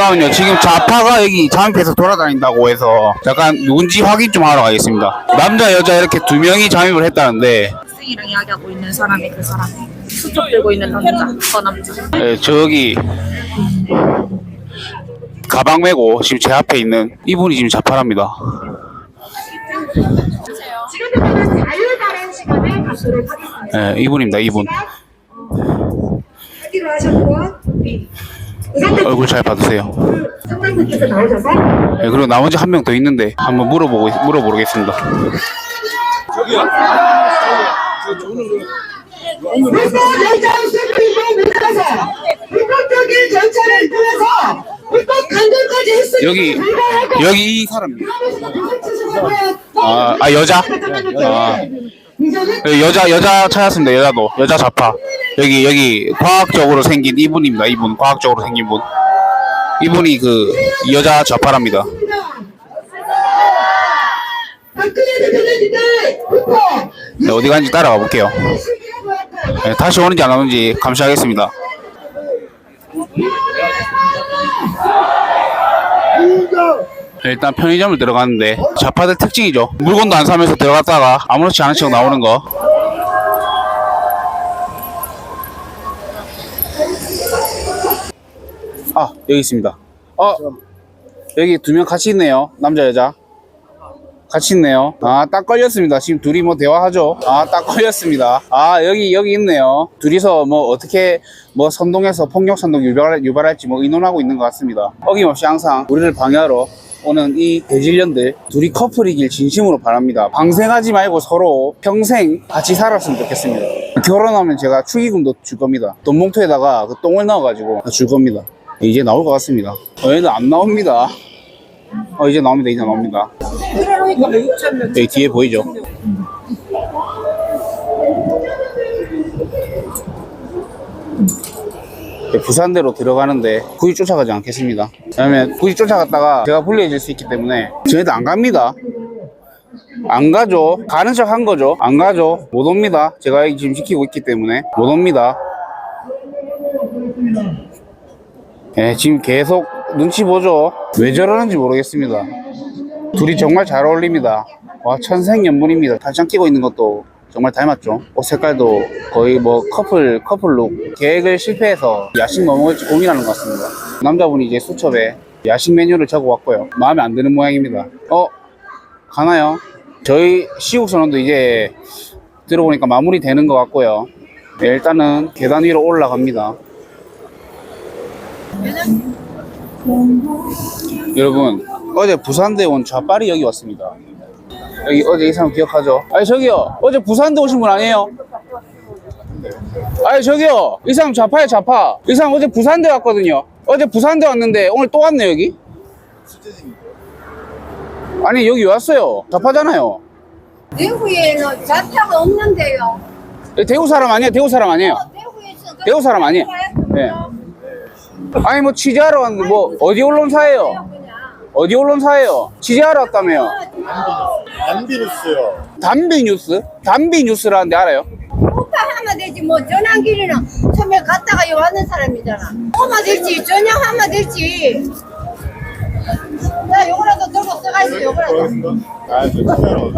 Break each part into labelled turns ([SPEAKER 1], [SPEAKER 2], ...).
[SPEAKER 1] 잠깐만요. 지금 좌파가 여기 잠입해서 돌아다닌다고 해서 잠깐 누군지 확인 좀 하러 가겠습니다. 남자 여자 이렇게 두 명이 잠입을 했다는데
[SPEAKER 2] 학생이랑 이야기하고 있는 사람이 그 사람. 수첩 들고 있는 남자. 저 남자.
[SPEAKER 1] 예, 저기 가방 메고 지금 제 앞에 있는 이분이 지금 좌파랍니다.
[SPEAKER 3] 지금부터는 자유발언 시간을 갖도록 하겠습니다.
[SPEAKER 1] 예, 이분입니다. 이분
[SPEAKER 3] 하기로 하셨고 우리 의상대
[SPEAKER 1] 얼굴 잘 봐주세요.
[SPEAKER 3] 나오셔서
[SPEAKER 1] 예, 그리고 나머지 한 명 더 있는데 한번 물어보고 물어보겠습니다.
[SPEAKER 3] 불법 여자 세팅을 위해서 불법적인 절차를 통해서 불법 강간까지 했으니
[SPEAKER 1] 여기 여기 이 사람입니다. 아, 아 여자? 아. 여기 여자 여자 찾았습니다. 여자도 여자 좌파. 여기 여기 과학적으로 생긴 이분입니다. 이분 과학적으로 생긴 분. 이분이 그 여자 좌파랍니다. 네, 어디 가는지 따라가 볼게요. 네, 다시 오는지 안 오는지 감시하겠습니다. 네, 일단 편의점을 들어갔는데 좌파들 특징이죠. 물건도 안 사면서 들어갔다가 아무렇지 않은 척 나오는 거. 여기 있습니다. 어 여기 두 명 같이 있네요. 남자 여자. 같이 있네요. 아, 딱 걸렸습니다. 지금 둘이 뭐 대화하죠? 아, 딱 걸렸습니다. 아, 여기, 여기 있네요. 둘이서 뭐 어떻게 뭐 선동해서 폭력 선동 유발, 유발할지 뭐 의논하고 있는 것 같습니다. 어김없이 항상 우리를 방해하러 오는 이 대질년들 둘이 커플이길 진심으로 바랍니다. 방생하지 말고 서로 평생 같이 살았으면 좋겠습니다. 결혼하면 제가 축의금도 줄 겁니다. 돈 봉투에다가 그 똥을 넣어가지고 줄 겁니다. 이제 나올 것 같습니다. 어, 얘는 안 나옵니다. 어, 이제 나옵니다. 이제 나옵니다. 여기 뒤에 보이죠? 네, 부산대로 들어가는데 굳이 쫓아가지 않겠습니다. 왜냐면 굳이 쫓아갔다가 제가 불리해질 수 있기 때문에 저희도 안 갑니다. 안 가죠. 가는 척 한 거죠. 안 가죠. 못 옵니다. 제가 지금 지키고 있기 때문에 못 옵니다. 예, 지금 계속 눈치 보죠. 왜 저러는지 모르겠습니다. 둘이 정말 잘 어울립니다. 와, 천생연분입니다. 팔짱 끼고 있는 것도 정말 닮았죠. 옷 색깔도 거의 뭐 커플, 커플룩. 계획을 실패해서 야식 뭐 먹을지 고민하는 것 같습니다. 남자분이 이제 수첩에 야식 메뉴를 적어 왔고요. 마음에 안 드는 모양입니다. 어? 가나요? 저희 시국 선언도 이제 들어보니까 마무리 되는 것 같고요. 네, 일단은 계단 위로 올라갑니다. 여러분 어제 부산대 온 좌빨이 여기 왔습니다. 여기 어제 이 사람 기억하죠? 아니 저기요. 어제 부산대 오신 분 아니에요? 아니 저기요. 이 사람 좌파예요 좌파. 이 사람 어제 부산대 왔거든요. 어제 부산대 왔는데 오늘 또 왔네 여기? 아니 여기 왜 왔어요. 좌파잖아요.
[SPEAKER 4] 대구에는 자타가 없는데요.
[SPEAKER 1] 대구 사람 아니에요? 대구 사람 아니에요?
[SPEAKER 4] 대구에서
[SPEAKER 1] 대구 사람 아니에요? 네. 아니 뭐 취재하러 왔는데 뭐 어디 언론사예요? 어디 언론사예요? 취재하러 왔다며요
[SPEAKER 5] 안비누스요.
[SPEAKER 1] 담비 뉴스? 담비 뉴스라는데 알아요?
[SPEAKER 4] 오빠 하면 되지 뭐 전환길이는 처음에 갔다가 요 하는 사람이잖아. 하면 될지 전향하면 될지. 나 요거라도 들고 써가지고 요거라도.
[SPEAKER 5] 아, 저 진짜로.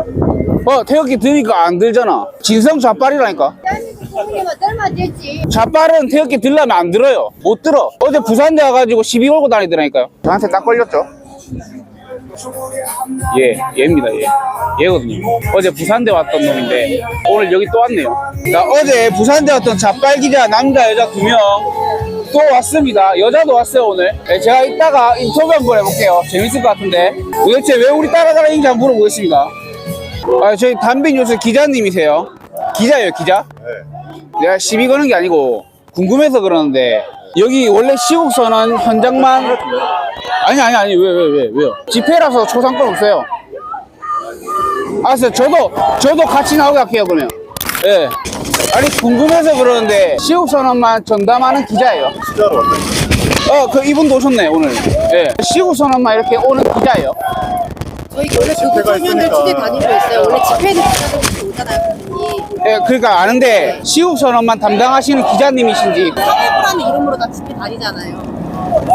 [SPEAKER 1] 어 태극기 드니까 안 들잖아 진성 좌빨이라니까
[SPEAKER 4] 되지.
[SPEAKER 1] 좌빨은 태극기 들려면 안 들어요. 못 들어. 어제 부산대 와가지고 시비 걸고 다니더라니까요. 저한테 딱 걸렸죠? 예 얘입니다 얘 얘거든요. 어제 부산대 왔던 놈인데 오늘 여기 또 왔네요. 자, 어제 부산대 왔던 좌빨 기자 남자 여자 두 명 또 왔습니다. 여자도 왔어요 오늘. 네, 제가 이따가 인터뷰 한번 해볼게요. 재밌을 것 같은데. 도대체 왜 우리 따라가는지 한번 물어보겠습니다. 아, 저희 담비 뉴스 기자님이세요? 기자예요, 기자? 내가 시비 거는 게 아니고 궁금해서 그러는데 여기 원래 시국선언 현장만 아니 아니 아니 왜 왜 왜 왜, 요 집회라서 초상권 없어요. 알았어요. 저도 저도 같이 나오게 할게요 그러면. 예. 아니 궁금해서 그러는데 시국선언만 전담하는 기자예요.
[SPEAKER 5] 진짜로.
[SPEAKER 1] 어, 그 이분도 오셨네 오늘. 예. 시국선언만 이렇게 오는 기자예요.
[SPEAKER 4] 저희 원래
[SPEAKER 5] 집회가
[SPEAKER 4] 청년들. 집에 다니고 있어요. 원래 집회는 기자들이 오잖아요.
[SPEAKER 1] 예, 그러니까 아는데 시국 선언만 담당하시는 기자님이신지
[SPEAKER 4] 청해부라는 이름으로 다 집회 다니잖아요.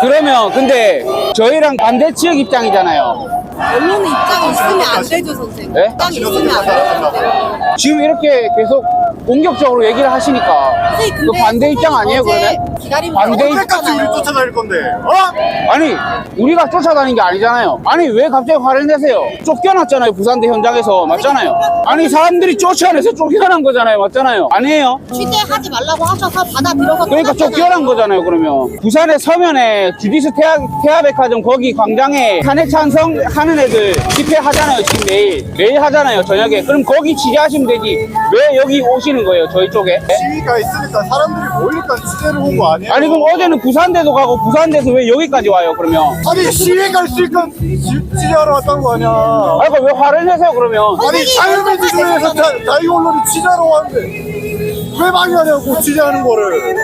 [SPEAKER 1] 그러면 근데 저희랑 반대 지역 입장이잖아요.
[SPEAKER 6] 언론의 입장이 있으면 안 되죠, 선생님.
[SPEAKER 1] 네?
[SPEAKER 6] 입장이 있으면 안 되죠.
[SPEAKER 1] 지금 이렇게 계속 공격적으로 얘기를 하시니까
[SPEAKER 6] 선생님,
[SPEAKER 1] 그
[SPEAKER 6] 근데
[SPEAKER 1] 반대 입장 아니에요
[SPEAKER 6] 어제
[SPEAKER 1] 그러면?
[SPEAKER 6] 기다리면
[SPEAKER 1] 반대
[SPEAKER 5] 언제까지 우리 쫓아다닐 건데? 어?
[SPEAKER 1] 아니 우리가 쫓아다닌 게 아니잖아요. 아니 왜 갑자기 화를 내세요? 쫓겨났잖아요 부산대 현장에서 맞잖아요. 아니 사람들이 쫓아내서 쫓겨난 거잖아요 맞잖아요. 아니에요?
[SPEAKER 6] 취재하지 말라고 하셔서 받아들여서
[SPEAKER 1] 그러니까. 쫓겨난 거잖아요 그러면 부산의 서면에 주디스 태아, 태아백화점 거기 광장에 탄핵 찬성 하는 애들 집회하잖아요 지금 내일 내일 하잖아요 저녁에 그럼 거기 취재하시면 되지 왜 여기 오시는 거예요 저희 쪽에
[SPEAKER 5] 시위가 있으니까 사람들이 모이니까 취재를 온거 아니에요?
[SPEAKER 1] 아니 그럼 어제는 부산대도 가고 부산대에서 왜 여기까지 와요 그러면?
[SPEAKER 5] 아니 시위가 있으니까 지- 취재하러 왔다는 거 아니야?
[SPEAKER 1] 아니 그럼 왜 화를 내세요 그러면?
[SPEAKER 5] 아니 자유민주주의에서 자- 자유 언론이 취재하러 왔는데 왜 방해하냐고 취재하는 거를.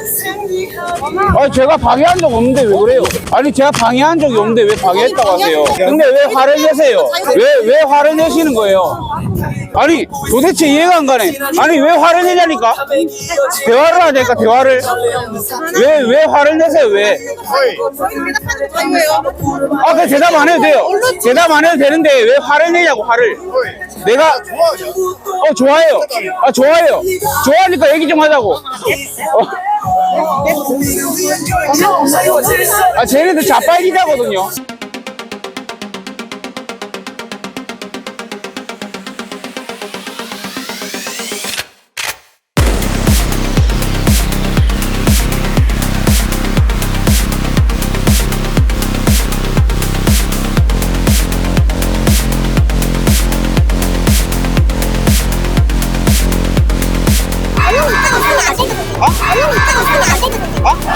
[SPEAKER 1] 아니 제가 방해한 적 없는데 왜 그래요? 아니 제가 방해한 적이 없는데 왜 방해했다고 하세요? 근데 왜 화를 내세요? 왜 왜 화를 내시는 거예요 아니 도대체 이해가 안 가네 아니 왜 화를 내냐니까 대화를 하자니까 대화를 왜 왜 화를 내세요 왜 아, 그 대답 안 해도 돼요. 대답 안 해도 되는데 왜 화를 내냐고 화를. 내가 어 좋아해요. 아 좋아해요. 좋아하니까 얘기 좀 하자고. 어. 아 쟤네들 자빨기자거든요.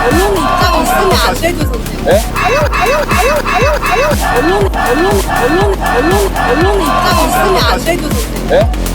[SPEAKER 6] 언론의 입장이 있으면 안 되죠, 선생님.
[SPEAKER 1] 네?
[SPEAKER 6] 언론, 언론, 언론, 언론, 언론의 입장이 있으면 안 되죠, 선생님.
[SPEAKER 1] 네?